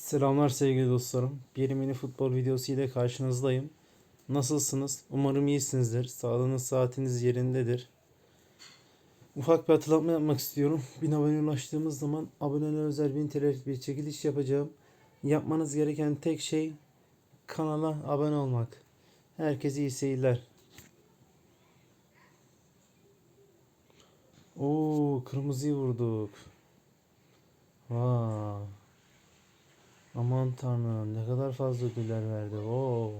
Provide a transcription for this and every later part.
Selamlar sevgili dostlarım. Bir mini futbol videosu ile karşınızdayım. Nasılsınız? Umarım iyisinizdir. Sağlığınız, saatiniz yerindedir. Ufak bir hatırlatma yapmak istiyorum. 1000 abone ulaştığımız zaman aboneler özel 1000 TL'lik bir çekiliş yapacağım. Yapmanız gereken tek şey kanala abone olmak. Herkese iyi seyirler. Oo, kırmızıyı vurduk. Vay. Aman tanrım ne kadar fazla ödüller verdi. Oo.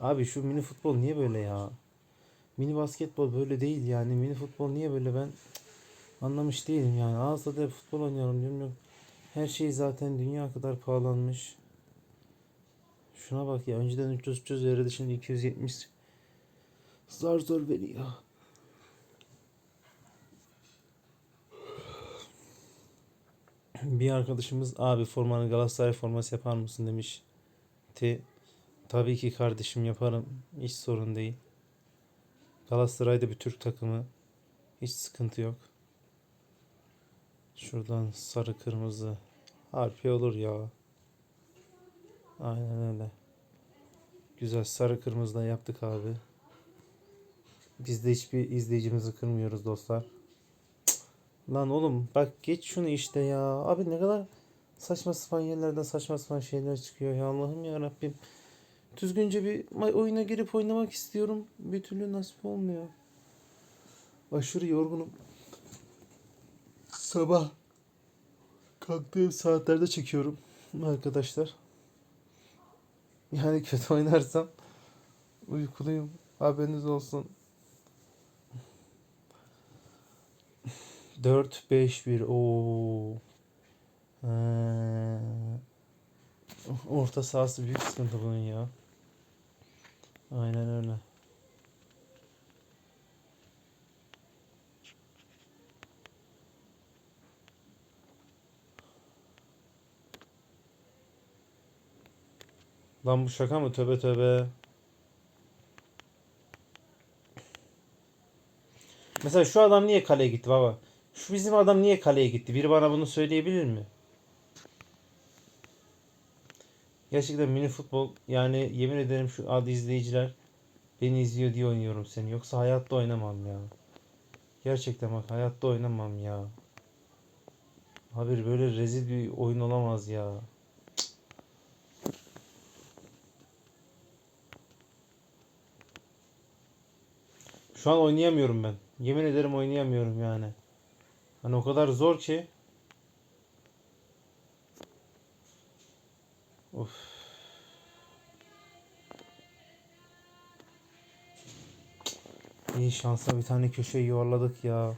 Abi şu mini futbol niye böyle ya? Mini basketbol böyle değil yani. Mini futbol niye böyle ben anlamış değilim yani. Ağızda da futbol oynuyorum diyorum. yok. Her şey zaten dünya kadar pahalanmış. Şuna bak ya önceden 300 300 verirdi şimdi 270 zar zor veriyor. Bir arkadaşımız abi formanı Galatasaray forması yapar mısın demiş. Ti tabii ki kardeşim yaparım. Hiç sorun değil. Galatasaray'da bir Türk takımı. Hiç sıkıntı yok. Şuradan sarı kırmızı. Harfi olur ya. Aynen öyle. Güzel sarı kırmızı da yaptık abi. Biz de hiçbir izleyicimizi kırmıyoruz dostlar. Lan oğlum bak geç şunu işte ya. Abi ne kadar saçma sapan yerlerden saçma sapan şeyler çıkıyor ya Allah'ım ya Rabbim. Düzgünce bir oyuna girip oynamak istiyorum. Bir türlü nasip olmuyor. Aşırı yorgunum. Sabah kalktığım saatlerde çekiyorum arkadaşlar. Yani kötü oynarsam uykuluyum. Haberiniz olsun. 4 5 1 o Orta sahası büyük sıkıntı bunun ya. Aynen öyle. Lan bu şaka mı? Töbe töbe. Mesela şu adam niye kaleye gitti baba? Şu bizim adam niye kaleye gitti? Biri bana bunu söyleyebilir mi? Gerçekten mini futbol yani yemin ederim şu adı izleyiciler beni izliyor diye oynuyorum seni. Yoksa hayatta oynamam ya. Gerçekten bak hayatta oynamam ya. Abi böyle rezil bir oyun olamaz ya. Şu an oynayamıyorum ben. Yemin ederim oynayamıyorum yani. Hani o kadar zor ki. Of. İyi şansa bir tane köşe yuvarladık ya.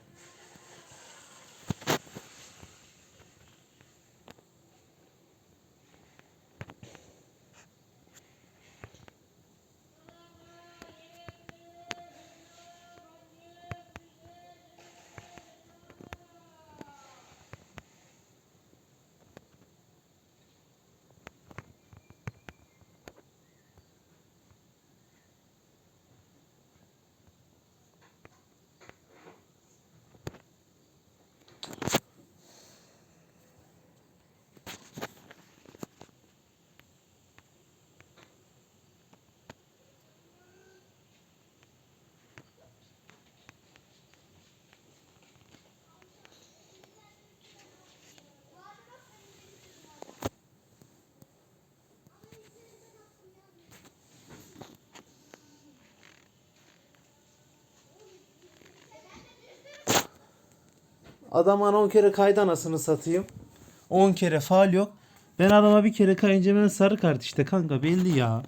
Adam bana 10 kere kaydı anasını satayım. 10 kere faal yok. Ben adama bir kere kayınca ben sarı kart işte kanka belli ya.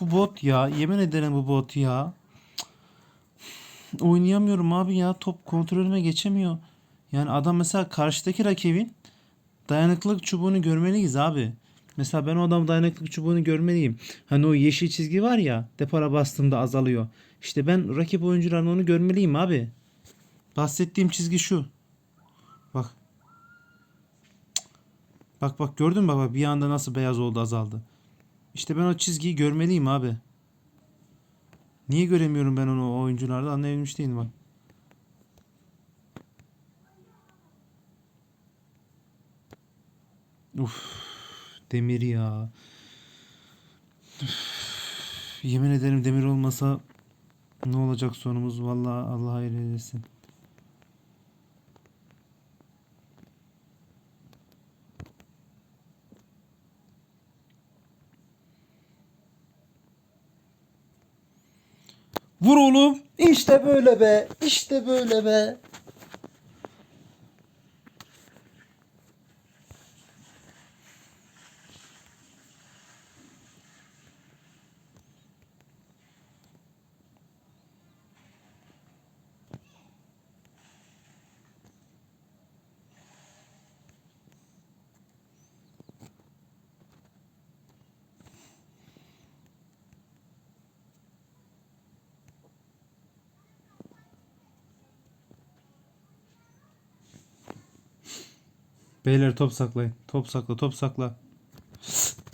Bu bot ya. Yemin ederim bu bot ya. Cık. Oynayamıyorum abi ya. Top kontrolüme geçemiyor. Yani adam mesela karşıdaki rakibin dayanıklılık çubuğunu görmeliyiz abi. Mesela ben o adam dayanıklılık çubuğunu görmeliyim. Hani o yeşil çizgi var ya depara bastığımda azalıyor. İşte ben rakip oyuncuların onu görmeliyim abi. Bahsettiğim çizgi şu. Bak. Bak bak gördün mü baba bir anda nasıl beyaz oldu azaldı. İşte ben o çizgiyi görmeliyim abi. Niye göremiyorum ben onu o oyuncularda anlayabilmiş değilim bak. Uf. Demir ya. Üf, Yemin ederim demir olmasa ne olacak sonumuz vallahi Allah hayır eylesin. Vur oğlum. İşte böyle be. İşte böyle be. Beyler top saklayın. Top sakla, top sakla.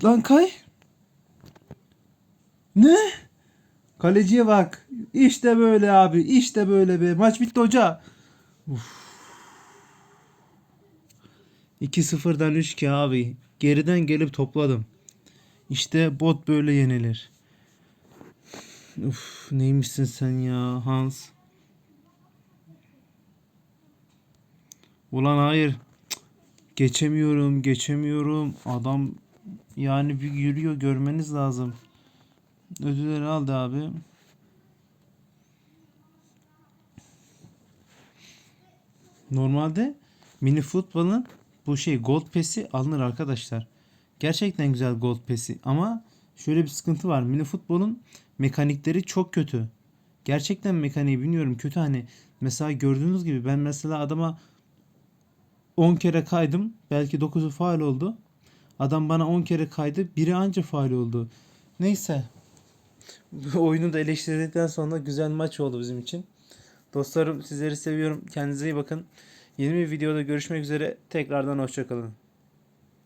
Lan kay. Ne? Kaleciye bak. İşte böyle abi. İşte böyle be. Maç bitti hoca. Uf. 2-0'dan 3-2 abi. Geriden gelip topladım. İşte bot böyle yenilir. Uf, neymişsin sen ya Hans? Ulan hayır. Geçemiyorum, geçemiyorum. Adam yani bir yürüyor görmeniz lazım. Ödülleri aldı abi. Normalde mini futbolun bu şey gold pass'i alınır arkadaşlar. Gerçekten güzel gold pass'i ama şöyle bir sıkıntı var. Mini futbolun mekanikleri çok kötü. Gerçekten mekaniği bilmiyorum kötü hani mesela gördüğünüz gibi ben mesela adama 10 kere kaydım. Belki 9'u faal oldu. Adam bana 10 kere kaydı. Biri anca faal oldu. Neyse. Oyunu da eleştirdikten sonra güzel maç oldu bizim için. Dostlarım sizleri seviyorum. Kendinize iyi bakın. Yeni bir videoda görüşmek üzere. Tekrardan hoşçakalın.